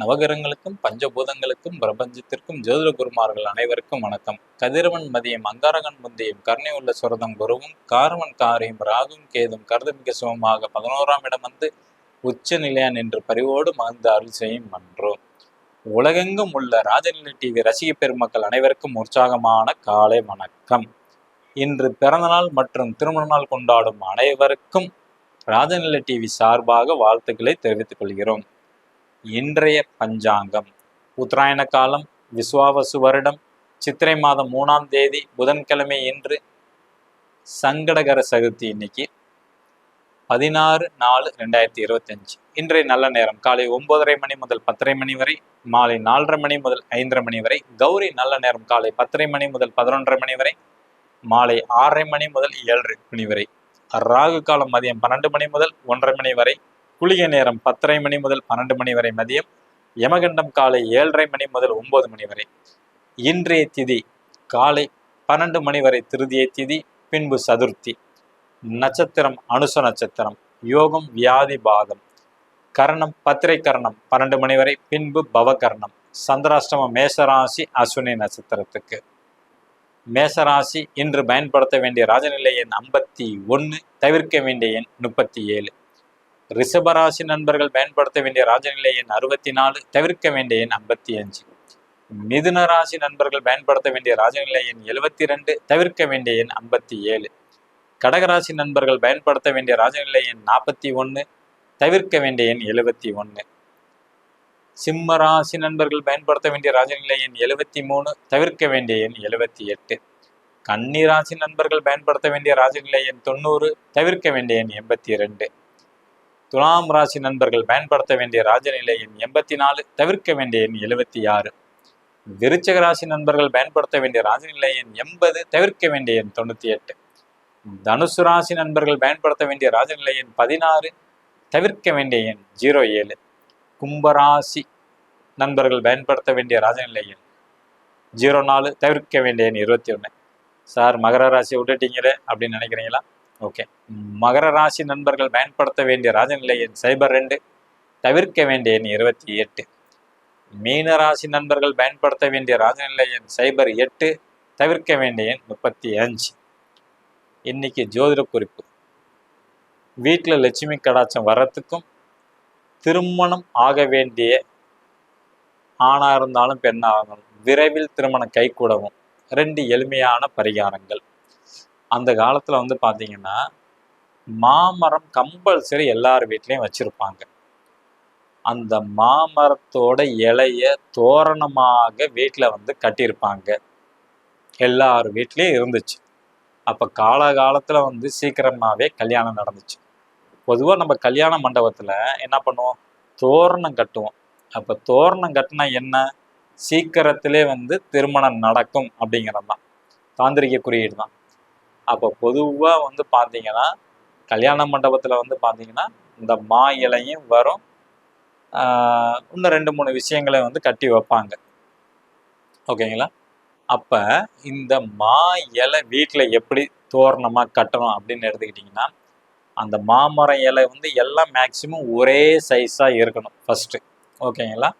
நவகிரகங்களுக்கும் பஞ்சபூதங்களுக்கும் பிரபஞ்சத்திற்கும் ஜோதிட குருமார்கள் அனைவருக்கும் வணக்கம். கதிரவன் மதியம் அங்காரகன் முந்தியம் கருணை உள்ள சுரதம் குருவும் காரவன் காரியும் ராகும் கேதும் கருதமிக்க சுகமாக பதினோராம் இடம் வந்து உச்ச நிலையான் என்று பரிவோடு மகிழ்ந்து அருள் செய்யும் மன்றோம் உலகெங்கும் உள்ள ராஜநிலை டிவி ரசிக பெருமக்கள் அனைவருக்கும் உற்சாகமான காலை வணக்கம். இன்று பிறந்தநாள் மற்றும் திருமண நாள் கொண்டாடும் அனைவருக்கும் ராஜநிலை டிவி சார்பாக வாழ்த்துக்களை தெரிவித்துக் கொள்கிறோம். இன்றைய பஞ்சாங்கம். உத்தராயண காலம் விஸ்வாவசு வருடம் சித்திரை மாதம் மூணாம் தேதி புதன்கிழமை இன்று சங்கடகர சதுர்த்தி இன்னைக்கு பதினாறு நாலு ரெண்டாயிரத்தி இருபத்தஞ்சு. இன்றைய நல்ல நேரம் காலை ஒன்பதரை மணி முதல் பத்தரை மணி வரை மாலை நாலரை மணி முதல் ஐந்தரை மணி வரை கௌரி நல்ல நேரம் காலை பத்தரை மணி முதல் பதினொன்றரை மணி வரை மாலை ஆறரை மணி முதல் ஏழரை மணி வரை ராகு காலம் மதியம் பன்னெண்டு மணி முதல் ஒன்றரை மணி வரை குளிகை நேரம் பத்தரை மணி முதல் பன்னெண்டு மணி வரை மதியம் யமகண்டம் காலை ஏழரை மணி முதல் ஒன்பது மணி வரை. இன்றைய திதி காலை பன்னெண்டு மணி வரை திருதியை திதி பின்பு சதுர்த்தி. நட்சத்திரம் அனுச நட்சத்திரம் யோகம் வியாதி பாதம். கரணம் பத்திரை கரணம் பன்னெண்டு மணி வரை பின்பு பவகரணம் சந்திராஷ்டம மேசராசி அஸ்வினி நட்சத்திரத்துக்கு. மேசராசி இன்று பயன்படுத்த வேண்டிய ராஜநிலை எண் ஐம்பத்தி ஒன்று தவிர்க்க வேண்டிய எண் முப்பத்தி ஏழு. ரிஷபராசி நண்பர்கள் பயன்படுத்த வேண்டிய ராஜநிலை எண் அறுபத்தி நாலு தவிர்க்க வேண்டிய எண் ஐம்பத்தி அஞ்சு. மிதுன ராசி நண்பர்கள் பயன்படுத்த வேண்டிய ராஜநிலை எண் எழுபத்தி ரெண்டு தவிர்க்க வேண்டிய எண் ஐம்பத்தி ஏழு. கடகராசி நண்பர்கள் பயன்படுத்த வேண்டிய ராஜநிலை எண் நாற்பத்தி ஒன்று தவிர்க்க வேண்டிய எண் எழுபத்தி ஒன்று. சிம்ம ராசி நண்பர்கள் பயன்படுத்த வேண்டிய ராஜநிலை எண் எழுபத்தி மூணு தவிர்க்க வேண்டிய எண் எழுபத்தி எட்டு. கன்னி ராசி நண்பர்கள் பயன்படுத்த வேண்டிய ராஜநிலை எண் தொண்ணூறு தவிர்க்க வேண்டிய எண் எண்பத்தி ரெண்டு. துலாம் ராசி நண்பர்கள் பயன்படுத்த வேண்டிய ராஜநிலை எண் எண்பத்தி நாலு தவிர்க்க வேண்டிய எண் எழுபத்தி ஆறு. விருச்சக ராசி நண்பர்கள் பயன்படுத்த வேண்டிய ராஜநிலை எண் எண்பது தவிர்க்க வேண்டிய எண் தொண்ணூற்றி எட்டு. தனுசு ராசி நண்பர்கள் பயன்படுத்த வேண்டிய ராஜநிலை எண் பதினாறு தவிர்க்க வேண்டிய எண் ஜீரோ ஏழு. கும்பராசி நண்பர்கள் பயன்படுத்த வேண்டிய ராஜநிலை எண் ஜீரோ நாலு தவிர்க்க வேண்டிய எண் இருபத்தி ஒன்று சார் மகர ராசி விட்டுட்டீங்களே அப்படின்னு நினைக்கிறீங்களா? ஓகே மகர ராசி நண்பர்கள் பயன்படுத்த வேண்டிய ராஜநிலை எண் சைபர் ரெண்டு. தவிர்க்க வேண்டிய எண் இருபத்தி எட்டு. மீன ராசி நண்பர்கள் பயன்படுத்த வேண்டிய ராஜநிலை எண் சைபர் எட்டு. தவிர்க்க வேண்டிய எண் முப்பத்தி அஞ்சு. இன்னைக்கு ஜோதிட குறிப்பு. வீட்டில் லட்சுமி கடாச்சம் வர்றதுக்கும் திருமணம் ஆக வேண்டிய ஆணாக இருந்தாலும் பெண்ணாக இருந்தாலும் விரைவில் திருமணம் கைகூடவும். ரெண்டு எளிமையான பரிகாரங்கள். அந்த காலத்தில் வந்து பார்த்தீங்கன்னா மாமரம் கம்பல்சரி எல்லார் வீட்லேயும் வச்சுருப்பாங்க. அந்த மாமரத்தோட இலைய தோரணமாக வீட்டில் வந்து கட்டியிருப்பாங்க. எல்லார் வீட்லேயும் இருந்துச்சு. அப்போ காலகாலத்தில் வந்து சீக்கிரமாகவே கல்யாணம் நடந்துச்சு. பொதுவாக நம்ம கல்யாண மண்டபத்தில் என்ன பண்ணுவோம்? தோரணம் கட்டுவோம். அப்போ தோரணம் கட்டினா என்ன? சீக்கிரத்திலே வந்து திருமணம் நடக்கும் அப்படிங்கிறது தான் தாந்திரிக குறியீடு தான் அப்போ பொதுவாக வந்து பார்த்தீங்கன்னா கல்யாண மண்டபத்தில் வந்து பார்த்தீங்கன்னா இந்த மா இலையும் வரும். இன்னும் ரெண்டு மூணு விஷயங்களை வந்து கட்டி வைப்பாங்க. ஓகேங்களா? அப்போ இந்த மா இலை வீட்டில் எப்படி தோரணமாக கட்டணும் அப்படின்னு எடுத்துக்கிட்டிங்கன்னா அந்த மாமரம் இலை வந்து எல்லாம் மேக்சிமம் ஒரே சைஸாக இருக்கணும் ஃபஸ்ட்டு ஓகேங்களா?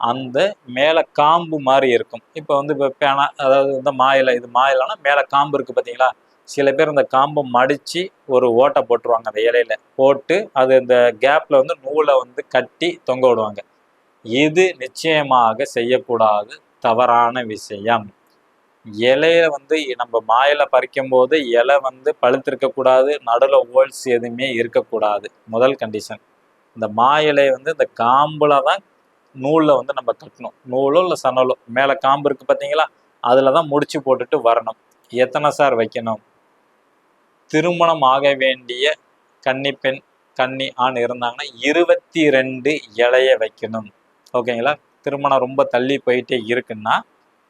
அந்த மேலே காம்பு மாதிரி இருக்கும். இப்போ வந்து இப்போ பேனா அதாவது இந்த மா இலை இது மா மேலே காம்பு இருக்குது பார்த்தீங்களா சில பேர் இந்த காம்பை மடித்து ஒரு ஓட்டை போட்டுருவாங்க அந்த இலையில. போட்டு அது இந்த கேப்பில் வந்து நூலை வந்து கட்டி தொங்க விடுவாங்க. இது நிச்சயமாக செய்யக்கூடாது தவறான விஷயம். இலையில வந்து நம்ம மாயில பறிக்கும் போது இலை வந்து பழுத்திருக்க கூடாது நடுவில் ஓல்ஸ் எதுவுமே இருக்கக்கூடாது. முதல் கண்டிஷன் இந்த மா இலையை வந்து இந்த காம்புல தான் நூலில் வந்து நம்ம கட்டணும். நூலோ இல்லை சணலோ. மேலே காம்பு இருக்குது பார்த்தீங்களா அதில் தான் முடிச்சு போட்டுட்டு வரணும். எத்தனை சார் வைக்கணும்? திருமணம் ஆக வேண்டிய கன்னி பெண் கன்னி ஆண் இருந்தாங்கன்னா இருபத்தி ரெண்டு இலைய வைக்கணும். ஓகேங்களா? திருமணம் ரொம்ப தள்ளி போயிட்டே இருக்குன்னா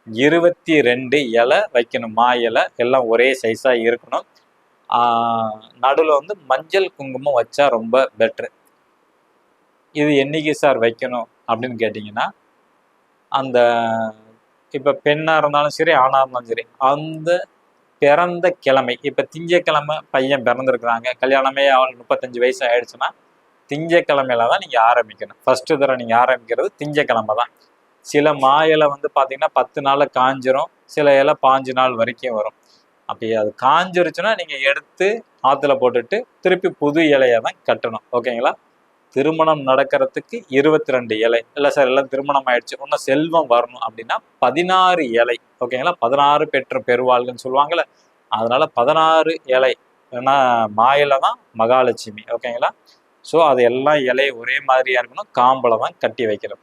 இருபத்தி ரெண்டு இலை வைக்கணும். மா இலை எல்லாம் ஒரே சைஸாக இருக்கணும். நடுவில் வந்து மஞ்சள் குங்குமம் வச்சா ரொம்ப பெட்ரு இது என்னைக்கு சார் வைக்கணும் அப்படின்னு கேட்டிங்கன்னா அந்த இப்போ பெண்ணாக இருந்தாலும் சரி ஆணாக இருந்தாலும் சரி அந்த பிறந்த கிழமை. இப்போ திங்கக்கிழமை பையன் பிறந்திருக்கிறாங்க. கல்யாணமே அவளுக்கு முப்பத்தஞ்சு வயசு ஆயிடுச்சுன்னா திங்கக்கிழமையில தான் நீங்கள் ஆரம்பிக்கணும். ஃபர்ஸ்ட் தடவை நீங்கள் ஆரம்பிக்கிறது திங்கக்கிழமை தான். சில மா இலை வந்து பார்த்தீங்கன்னா பத்து நாளில் காஞ்சிரும் சில இலை பாஞ்சு நாள் வரைக்கும் வரும். அப்படி அது காஞ்சிருச்சுன்னா நீங்கள் எடுத்து ஆற்றுல போட்டுட்டு திருப்பி புது இலையை தான் கட்டணும். ஓகேங்களா? திருமணம் நடக்கிறதுக்கு இருபத்தி ரெண்டு இலை. இல்லை சார் எல்லாம் திருமணம் ஆயிடுச்சு. இன்னும் செல்வம் வரணும் அப்படின்னா பதினாறு இலை. ஓகேங்களா பதினாறு பெற்ற பெருவாள்னு சொல்லுவாங்கள்ல அதனால பதினாறு இலை. ஏன்னா மாயில தான் மகாலட்சுமி. ஓகேங்களா ஸோ அது எல்லாம் இலையை ஒரே மாதிரியா இருக்கணும். காம்பலை தான் கட்டி வைக்கணும்.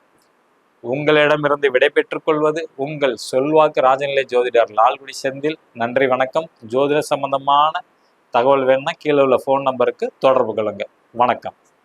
உங்களிடமிருந்து விடை பெற்றுக்கொள்வது உங்கள் சொல்வாக்கு ராஜநிலை ஜோதிடர் லால்குடி செந்தில். நன்றி வணக்கம். ஜோதிட சம்பந்தமான தகவல் வேணும்னா கீழே உள்ள ஃபோன் நம்பருக்கு தொடர்பு கொள்ளுங்க. வணக்கம்.